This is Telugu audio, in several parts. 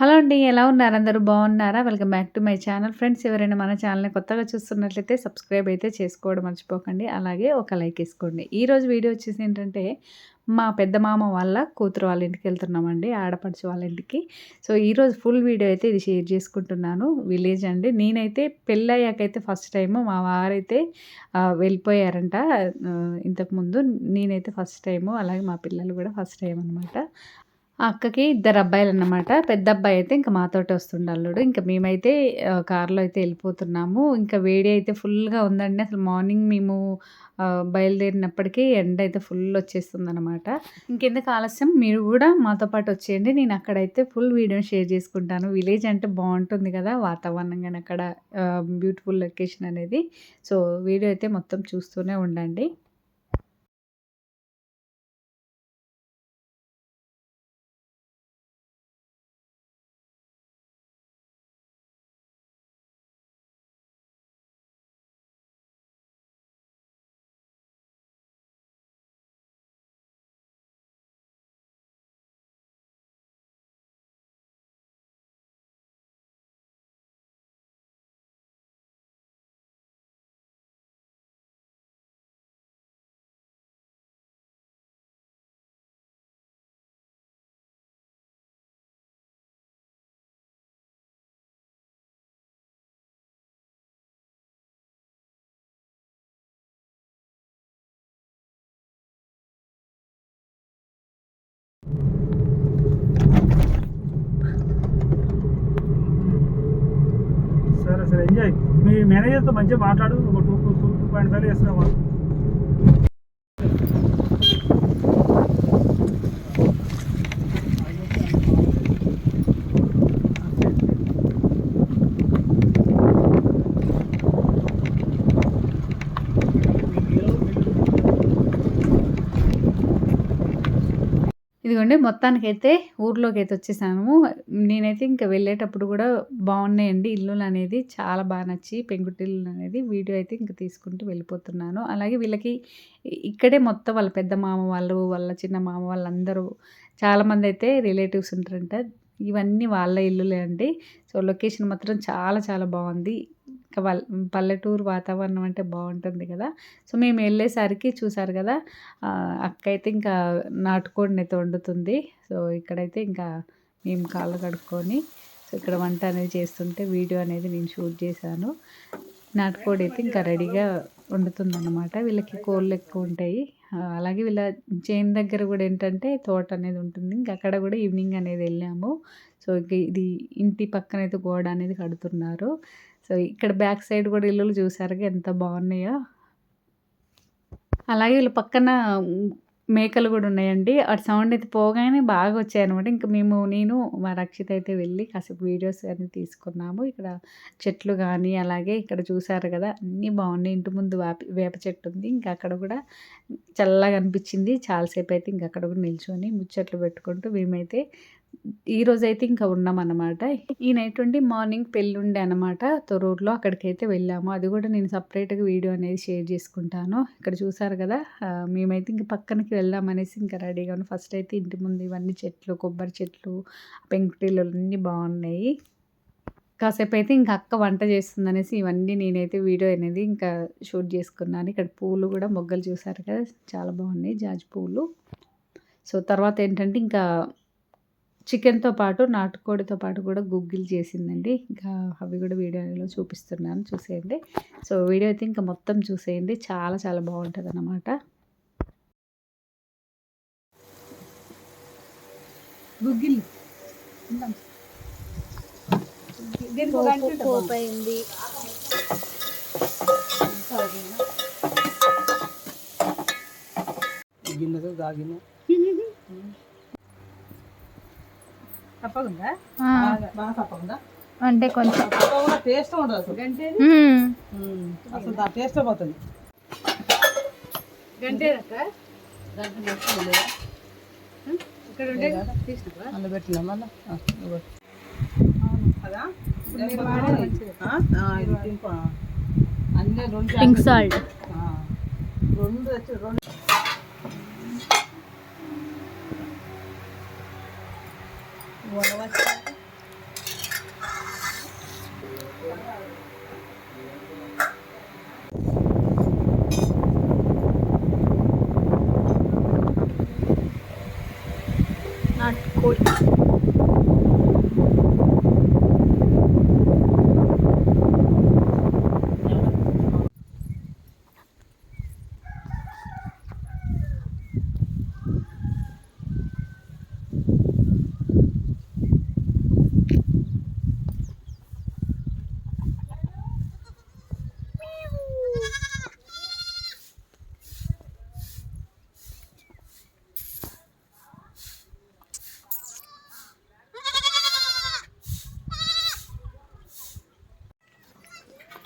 హలో అండి ఎలా ఉన్నారు? అందరూ బాగున్నారా? Welcome back to my channel. Friends ఎవరైనా మన ఛానల్ని కొత్తగా చూస్తున్నట్లయితే సబ్స్క్రైబ్ అయితే చేసుకోవడం మర్చిపోకండి. అలాగే ఒక లైక్ వేసుకోండి. ఈరోజు వీడియో వచ్చేసి ఏంటంటే మా పెద్ద మామ వాళ్ళ కూతురు వాళ్ళ ఇంటికి వెళ్తున్నామండి ఆడపడుచు వాళ్ళ ఇంటికి. సో ఈరోజు ఫుల్ వీడియో అయితే ఇది షేర్ చేసుకుంటున్నాను. విలేజ్ అండి. నేనైతే పెళ్ళయ్యాకైతే ఫస్ట్ టైం మా వారైతే వెళ్ళిపోయారంట. ఇంతకుముందు నేనైతే ఫస్ట్ టైము అలాగే మా పిల్లలు కూడా ఫస్ట్ టైం అనమాట అక్కకి ఇద్దరు అబ్బాయిలు అన్నమాట పెద్ద అబ్బాయి అయితే ఇంకా మాతోటి వస్తుండే అల్లుడు. ఇంకా మేమైతే కారులో అయితే వెళ్ళిపోతున్నాము. ఇంకా వేడి అయితే ఫుల్గా ఉందండి. అసలు మార్నింగ్ మేము బయలుదేరినప్పటికీ ఎండ అయితే ఫుల్ వచ్చేస్తుంది అనమాట ఇంకెందుకు ఆలస్యం? మీరు కూడా మాతో పాటు వచ్చేయండి. నేను అక్కడైతే ఫుల్ వీడియో షేర్ చేసుకుంటాను. విలేజ్ అంటే బాగుంటుంది కదా వాతావరణం కానీ అక్కడ బ్యూటిఫుల్ లొకేషన్ అనేది. సో వీడియో అయితే మొత్తం చూస్తూనే ఉండండి. మేనేజర్తో మంచిగా మాట్లాడు. ఒక two two two point five చేస్తున్నావా ఇదిగోండి మొత్తానికైతే ఊర్లోకి అయితే వచ్చేసాము. నేనైతే ఇంకా వెళ్ళేటప్పుడు కూడా బాగున్నాయండి. ఇల్లులు అనేది చాలా బాగా నచ్చి పెంకుటిల్లు అనేది వీడియో అయితే ఇంకా తీసుకుంటూ వెళ్ళిపోతున్నాను. అలాగే వీళ్ళకి ఇక్కడే మొత్తం వాళ్ళ పెద్ద మామ వాళ్ళు వాళ్ళ చిన్న మామ వాళ్ళందరూ చాలామంది అయితే రిలేటివ్స్ ఉంటారంట. ఇవన్నీ వాళ్ళ ఇల్లులే అండి. సో లొకేషన్ మాత్రం చాలా చాలా బాగుంది. ఇంకా వాళ్ళ పల్లెటూరు వాతావరణం అంటే బాగుంటుంది కదా. సో మేము వెళ్ళేసరికి చూసారు కదా అక్క అయితే ఇంకా నాటుకోడిని అయితే వండుతుంది. సో ఇక్కడైతే ఇంకా మేము కాళ్ళు కడుక్కొని సో ఇక్కడ వంట అనేది చేస్తుంటే వీడియో అనేది నేను షూట్ చేశాను. నాటుకోడి అయితే ఇంకా రెడీగా వండుతుందన్నమాట. వీళ్ళకి కోళ్ళు ఎక్కువ ఉంటాయి. అలాగే వీళ్ళ చేను దగ్గర కూడా ఏంటంటే తోట అనేది ఉంటుంది. ఇంకా అక్కడ కూడా ఈవినింగ్ అనేది వెళ్ళాము. సో ఇంక ఇది ఇంటి పక్కన అయితే గోడ అనేది కడుతున్నారు. సో ఇక్కడ బ్యాక్ సైడ్ కూడా ఇల్లులు చూసారుగా ఎంత బాగున్నాయో. అలాగే వీళ్ళు పక్కన మేకలు కూడా ఉన్నాయండి. అటు సౌండ్ అయితే పోగానే బాగా వచ్చాయన్నమాట. ఇంకా మేము నేను మా రక్షిత అయితే వెళ్ళి కాసేపు వీడియోస్ అన్నీ తీసుకున్నాము. ఇక్కడ చెట్లు కానీ అలాగే ఇక్కడ చూసారు కదా అన్నీ బాగున్నాయి. ఇంటి ముందు వేప వేప చెట్టు ఉంది. ఇంకా అక్కడ కూడా చల్లగా అనిపించింది. చాలాసేపు అయితే ఇంకా అక్కడ కూడా నిల్చొని ముచ్చట్లు పెట్టుకుంటూ మేమైతే ఈ రోజు అయితే ఇంకా ఉన్నామన్నమాట. ఈ నైట్ ఉండి మార్నింగ్ పెళ్ళి ఉండే అనమాట తొరూరులో అక్కడికైతే వెళ్ళాము. అది కూడా నేను సపరేట్గా వీడియో అనేది షేర్ చేసుకుంటాను. ఇక్కడ చూసారు కదా మేమైతే ఇంక పక్కనకి వెళ్దాం అనేసి ఇంకా రెడీగా ఉన్నాం. ఫస్ట్ అయితే ఇంటి ముందు ఇవన్నీ చెట్లు కొబ్బరి చెట్లు పెంకుటిల్లు అన్నీ బాగున్నాయి. కాసేపు అయితే ఇంకా అక్క వంట చేస్తుందనేసి ఇవన్నీ నేనైతే వీడియో అనేది ఇంకా షూట్ చేసుకున్నాను. ఇక్కడ పూలు కూడా మొగ్గలు చూసారు కదా చాలా బాగున్నాయి జాజి పూలు. సో తర్వాత ఏంటంటే ఇంకా చికెన్తో పాటు నాటుకోడితో పాటు కూడా గుగ్గిలు చేసిందండి. ఇంకా అవి కూడా వీడియోలో చూపిస్తున్నాను చూసేయండి. సో వీడియో అయితే ఇంకా మొత్తం చూసేయండి. చాలా చాలా బాగుంటుంది. అన్నమాట గుగ్గిలు గిన్నెతో దాగిన. తప్పకుండా. బాగా తప్పకుండా. అంటే కొంచెం తప్పకుండా టేస్ట్ ఉండదు. అసలు అసలు దాని టేస్ట్ పోతుంది. గంటే ఇక్కడ ఉండే అందులో పెట్టినా మళ్ళీ? కదా? అన్నీ రెండు పింక్ సాల్ట్ ఆ, రెండు తెచ్చి రెండు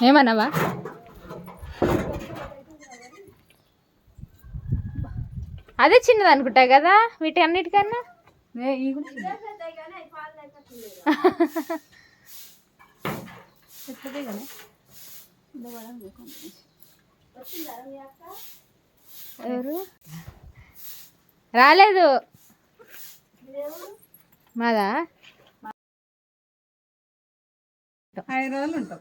ఏమన్నావా? అదే చిన్నది అనుకుంటా కదా వీటి అన్నిటికన్నా ఎవరు? రాలేదు. మాదా? ఐదు రోజులు ఉంటాం.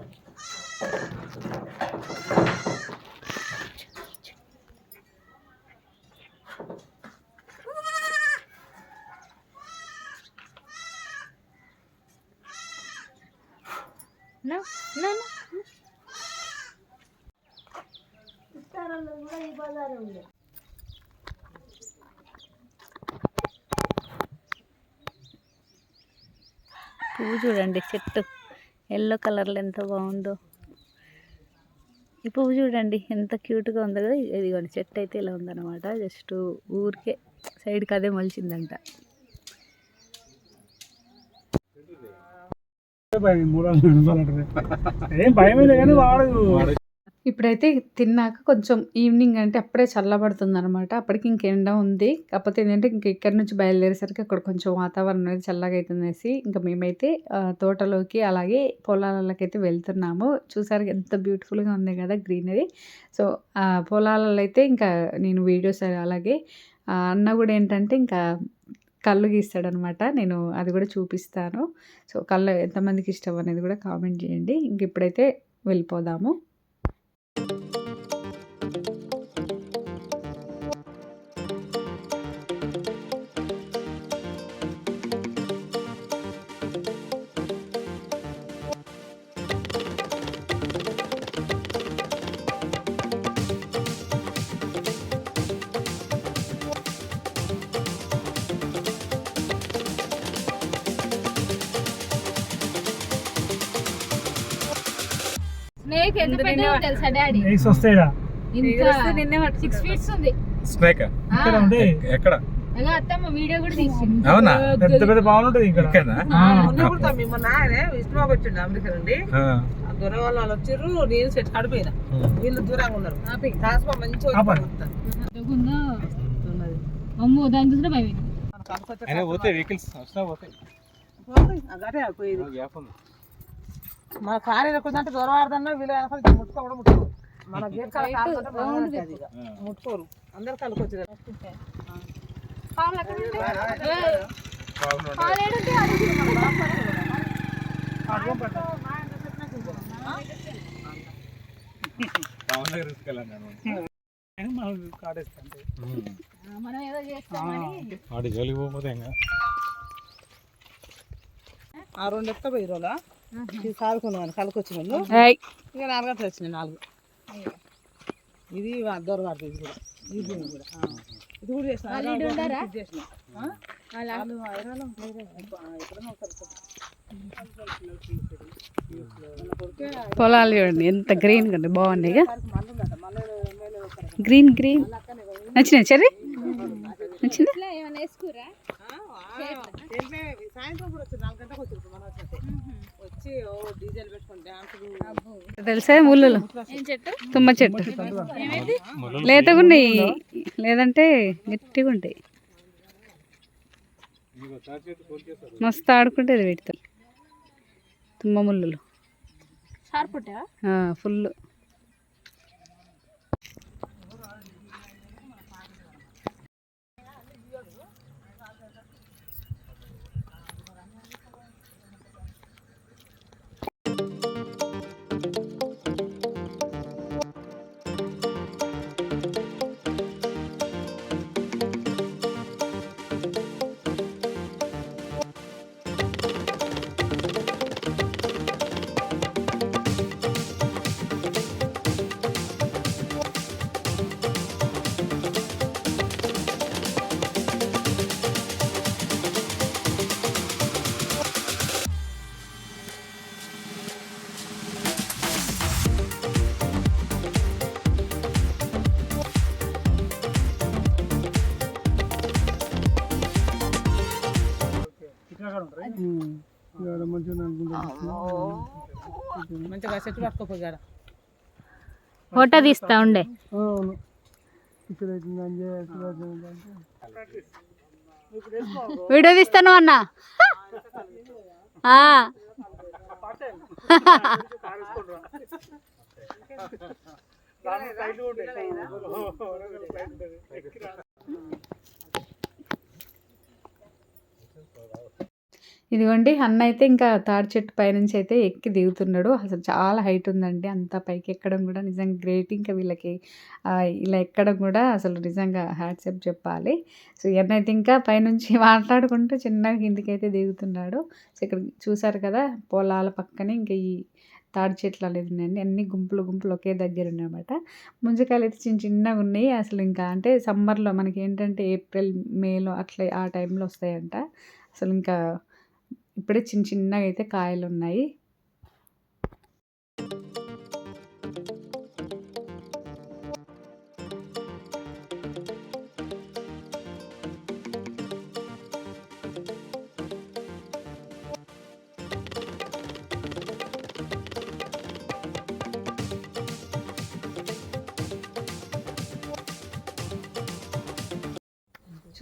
No, no, no. పువ్వు చూడండి చెట్టు. ఎల్లో కలర్లో ఎంత బాగుందో. ఈ పువ్వు చూడండి ఎంత క్యూట్గా ఉందో కదా. ఇదిగోండి చెట్టు అయితే ఇలా ఉందన్నమాట. జస్ట్ ఊరికే సైడ్కి అదే మొలిచిందంట. ఏం భయమే కానీ వాడు. ఇప్పుడైతే తిన్నాక కొంచెం ఈవినింగ్ అంటే అప్పుడే చల్లబడుతుంది అనమాట అప్పటికి ఇంక ఎండ ఉంది. కాకపోతే ఏంటంటే ఇంక ఇక్కడ నుంచి బయలుదేరేసరికి అక్కడ కొంచెం వాతావరణం అనేది చల్లగా అవుతుందనేసి ఇంకా మేమైతే తోటలోకి అలాగే పొలాలలోకి అయితే వెళ్తున్నాము. చూసారు ఎంత బ్యూటిఫుల్గా ఉంది కదా గ్రీనరీ. సో పొలాలలో అయితే ఇంకా నేను వీడియోస్ అలాగే అన్న కూడా ఏంటంటే ఇంకా కళ్ళు గీస్తాడనమాట. నేను అది కూడా చూపిస్తాను. సో కళ్ళు ఎంతమందికి ఇష్టం అనేది కూడా కామెంట్ చేయండి. ఇంక ఇప్పుడైతే వెళ్ళిపోదాము. స్నేక్ ఎంత పెద్దదో తెలుసా డాడీ? ఎయిస్ వస్తాయిరా. ఇంత సిక్స్ ఫీట్స్ ఉంది. స్నేక్? ఇక్కడ ఉంటే ఎక్కడ? ఎలా అత్తమ్మ వీడియో కూడా తీసింది. అవునా? పెద్ద పెద్ద బాగుంటుంది ఇక్కడ. ఇక్కడ విష్ణుబాబు వచ్చిండు అమెరికా నుండి. ఆ. దూరం వాళ్ళు వాళ్ళు వచ్చిర్రు నేను సెట్ కడిపోయినా. వీళ్ళు దూరంగా ఉన్నారు. తాస్మా మంచిగా ఆపండి. అమ్మో దాని చూసిన భయం అయినా పోతే వెహికల్స్ వచ్చినా పోతాయి. అదే పోయేది. మన కారు ఎదుర్కొందంటే దూరం ఆడదన్నా వీళ్ళు వెనకాల ముట్టుకో కూడా ముట్టుకోరు. మన గేట్ కాలు. ముట్టుకోరు. అందరు పోతే ఇంకా? ఆ రెండు ఎక్క పోయి రోజా ఇది కాలుకున్నాను కలుకొచ్చిన ఇక నాలుగు గంటలు వచ్చినాయి నాలుగు. ఇది దూరం పడుతుంది ఇది కూడా. ఇది కూడా. ఇది కూడా చేసిన. చేసిన. పొలాలు చూడండి. ఎంత గ్రీన్గా ఉంది బాగున్నాయి గ్రీన్ గ్రీన్ నచ్చినాయి చెర్రీ? నచ్చిందా? సాయంత్రం కూడా వచ్చి నాలుగు గంటలకు వచ్చి తెలుసా చెట్టు? తుమ్మ చెట్టు. లేతగా ఉన్నాయి. లేదంటే గట్టిగా ఉంటాయి. మస్తు ఆడుకుంటేది వీటితో. తుమ్మ షార్ప్ ఫుల్ మంచిగా చెట్టు ఫోటో తీస్తా ఉండే. వీడియో తీస్తాను అన్న. ఆ. ఇదిగోండి అన్న అయితే ఇంకా తాడి చెట్టు పైనుంచి అయితే ఎక్కి దిగుతున్నాడు. అసలు చాలా హైట్ ఉందండి. అంత పైకి ఎక్కడం కూడా నిజంగా గ్రేట్. ఇంకా వీళ్ళకి ఇలా ఎక్కడం కూడా అసలు నిజంగా హ్యాట్సప్ చెప్పాలి. సో ఈయన అయితే ఇంకా పైనుంచి మాట్లాడుకుంటూ చిన్నగా కిందికైతే దిగుతున్నాడు. సో ఇక్కడ చూసారు కదా పొలాల పక్కనే ఇంకా ఈ తాడి చెట్లు అనేది ఉన్నాయండి. అన్ని గుంపులు గుంపులు ఒకే దగ్గర ఉన్నాయన్నమాట. ముంజకాయలు అయితే చిన్న చిన్నగా ఉన్నాయి. అసలు ఇంకా అంటే సమ్మర్లో మనకి ఏంటంటే ఏప్రిల్ మేలో అట్లా ఆ టైంలో వస్తాయంట. అసలు ఇంకా ఇప్పుడే చిన్న చిన్నగా అయితే కాయలు ఉన్నాయి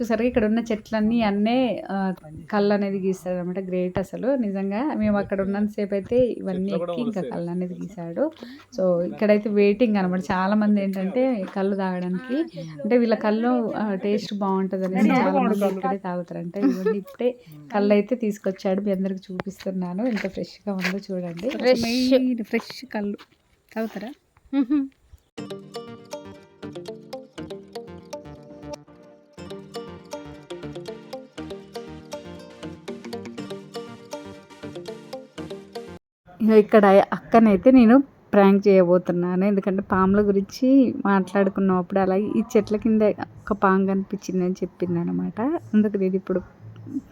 చూసారు ఇక్కడ ఉన్న చెట్లన్నీ అన్నే కళ్ళు అనేది గీస్తాడు అనమాట గ్రేట్ అసలు నిజంగా. మేము అక్కడ ఉన్నంతసేపు అయితే ఇవన్నీ ఎక్కి ఇంకా కళ్ళు అనేది గీసాడు సో ఇక్కడైతే వెయిటింగ్ అనమాట చాలా మంది ఏంటంటే కళ్ళు తాగడానికి. అంటే వీళ్ళ కళ్ళు టేస్ట్ బాగుంటుంది అనేసి చాలా మంది ఇక్కడే తాగుతారంట. ఇవన్నీ ఇప్పుడే కళ్ళు అయితే తీసుకొచ్చాడు. మీ అందరికి చూపిస్తున్నాను. ఎంత ఫ్రెష్గా ఉందో చూడండి. ఫ్రెష్ కళ్ళు. తాగుతారా? ఇక్కడ అక్కనైతే నేను ప్రాంక్ చేయబోతున్నాను. ఎందుకంటే పాముల గురించి మాట్లాడుకున్నప్పుడు అలాగే ఈ చెట్ల కింద ఒక పాము కనిపించింది అని చెప్పింది అనమాట అందుకు నేను ఇప్పుడు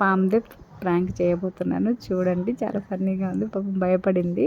పాముదే ప్రాంక్ చేయబోతున్నాను. చూడండి చాలా ఫన్నీగా ఉంది. పాపం భయపడింది.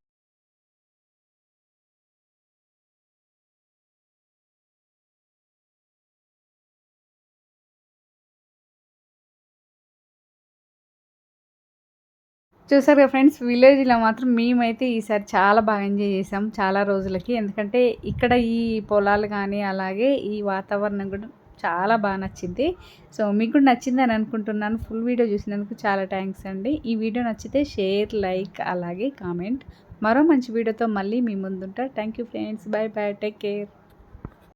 చూసారు ఫ్రెండ్స్ విలేజ్లో మాత్రం మేమైతే ఈసారి చాలా బాగా ఎంజాయ్ చేసాం చాలా రోజులకి. ఎందుకంటే ఇక్కడ ఈ పొలాలు కానీ అలాగే ఈ వాతావరణం కూడా చాలా బాగా నచ్చింది. సో మీకు కూడా నచ్చిందని అనుకుంటున్నాను. ఫుల్ వీడియో చూసినందుకు చాలా థ్యాంక్స్ అండి. ఈ వీడియో నచ్చితే షేర్ లైక్ అలాగే కామెంట్ మరో మంచి వీడియోతో మళ్ళీ మీ ముందుంటా. Thank you friends bye bye take care